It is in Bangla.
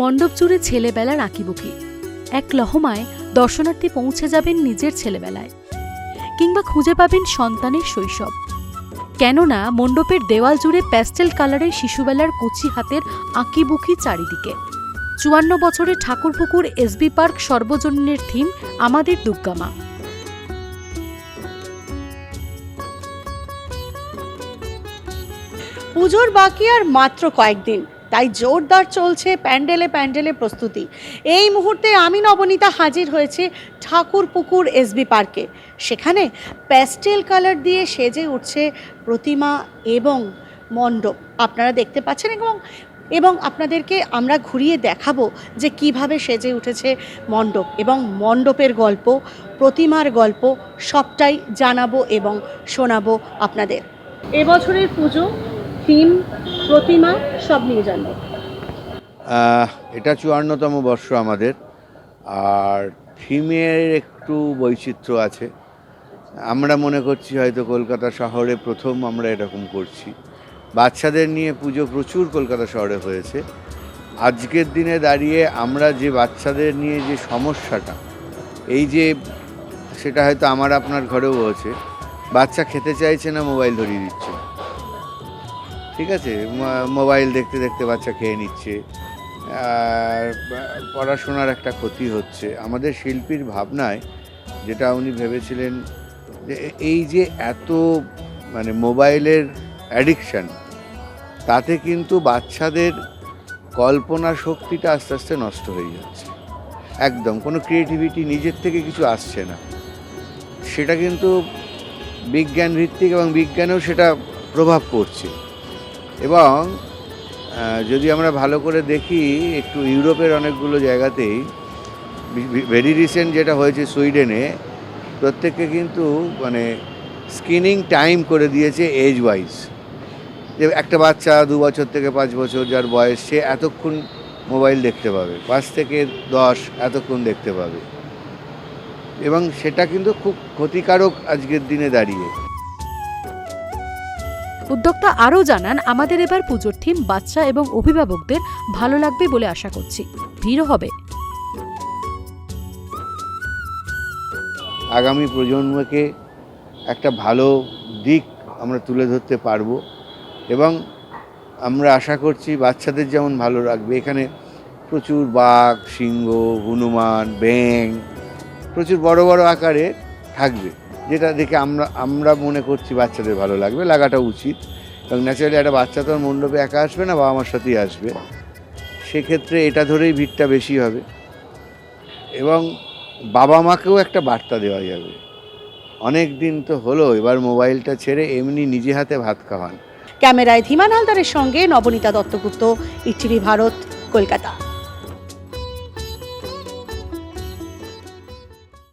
মণ্ডপ জুড়ে ছেলেবেলার আঁকিবুকি এক লহমায় দর্শনার্থী পৌঁছে যাবেন নিজের ছেলেবেলায়, কিংবা খুঁজে পাবেন সন্তানের শৈশব। কেননা মণ্ডপের দেওয়াল জুড়ে প্যাস্টেল কালারের শিশুবেলার কুচি হাতের আঁকিবুকি চারিদিকে। চুয়ান্ন বছরের ঠাকুরপুকুর এসবি পার্ক সর্বজনীনের থিম, আমাদের দুর্গামা পুজোর বাকি আর মাত্র কয়েকদিন। তাই জোরদার চলছে প্যান্ডেলে প্যান্ডেলে প্রস্তুতি। এই মুহূর্তে আমি নবনীতা হাজির হয়েছে ঠাকুর পুকুর এসবি পার্কে। সেখানে প্যাস্টেল কালার দিয়ে সেজে উঠছে প্রতিমা এবং মণ্ডপ। আপনারা দেখতে পাচ্ছেন এবং এবং আপনাদেরকে আমরা ঘুরিয়ে দেখাবো যে কীভাবে সেজে উঠেছে মণ্ডপ এবং মণ্ডপের গল্প, প্রতিমার গল্প সবটাই জানাব এবং শোনাবো আপনাদের। এবছরের পুজো থিম, প্রতিমা, সব নিয়ে জানব। এটা চুয়ান্নতম বর্ষ আমাদের। আর থিমের একটু বৈচিত্র্য আছে। আমরা মনে করছি হয়তো কলকাতা শহরে প্রথম আমরা এরকম করছি। বাচ্চাদের নিয়ে পুজো প্রচুর কলকাতা শহরে হয়েছে। আজকের দিনে দাঁড়িয়ে আমরা যে বাচ্চাদের নিয়ে যে সমস্যাটা, এই যে সেটা হয়তো আমার আপনার ঘরেও হয়েছে। বাচ্চা খেতে চাইছে না, মোবাইল ধরিয়ে দিচ্ছে। ঠিক আছে? মোবাইল দেখতে দেখতে বাচ্চা খেয়ে নিচ্ছে। আর পড়াশোনার একটা ক্ষতি হচ্ছে। আমাদের শিল্পীর ভাবনায় যেটা উনি ভেবেছিলেন যে এই যে এত মানে মোবাইলের অ্যাডিকশান, তাতে কিন্তু বাচ্চাদের কল্পনা শক্তিটা আস্তে আস্তে নষ্ট হয়ে যাচ্ছে। একদম, কোনো ক্রিয়েটিভিটি নিজের থেকে কিছু আসছে না। সেটা কিন্তু বিজ্ঞান ভিত্তিক এবং বিজ্ঞানেও সেটা প্রভাব পড়ছে। এবং যদি আমরা ভালো করে দেখি, একটু ইউরোপের অনেকগুলো জায়গাতেই ভেরি রিসেন্ট যেটা হয়েছে সুইডেনে, প্রত্যেককে কিন্তু মানে স্ক্রিনিং টাইম করে দিয়েছে এজ ওয়াইজ যে একটা বাচ্চা দু বছর থেকে পাঁচ বছর যার বয়স, সে এতক্ষণ মোবাইল দেখতে পাবে। পাঁচ থেকে দশ এতক্ষণ দেখতে পাবে। এবং সেটা কিন্তু খুব ক্ষতিকারক আজকের দিনে দাঁড়িয়ে। উদ্যোক্তা আরও জানান, আমাদের এবার পুজোর থিম বাচ্চা এবং অভিভাবকদের ভালো লাগবে বলে আশা করছি। ভিড়ও হবে। আগামী প্রজন্মকে একটা ভালো দিক আমরা তুলে ধরতে পারব এবং আমরা আশা করছি বাচ্চাদের যেমন ভালো রাখবে এখানে প্রচুর বাঘ, সিংহ, হনুমান ব্যাং প্রচুর বড় বড় আকারে থাকবে। যেটা দেখে আমরা আমরা মনে করছি বাচ্চাদের ভালো লাগবে, লাগাটা উচিত। এবং ন্যাচারালি একটা বাচ্চা তো মণ্ডপে একা আসবে না, বাবা মার সাথেই আসবে। সেক্ষেত্রে এটা ধরেই ভিড়টা বেশি হবে। এবং বাবা মাকেও একটা বার্তা দেওয়া যাবে। অনেক দিন তো হলো, এবার মোবাইলটা ছেড়ে এমনি নিজে হাতে ভাত খাওয়ান। ক্যামেরায় ধীমান হালদারের সঙ্গে নবনীতা দত্তগুপ্ত, ইটিভি ভারত, কলকাতা।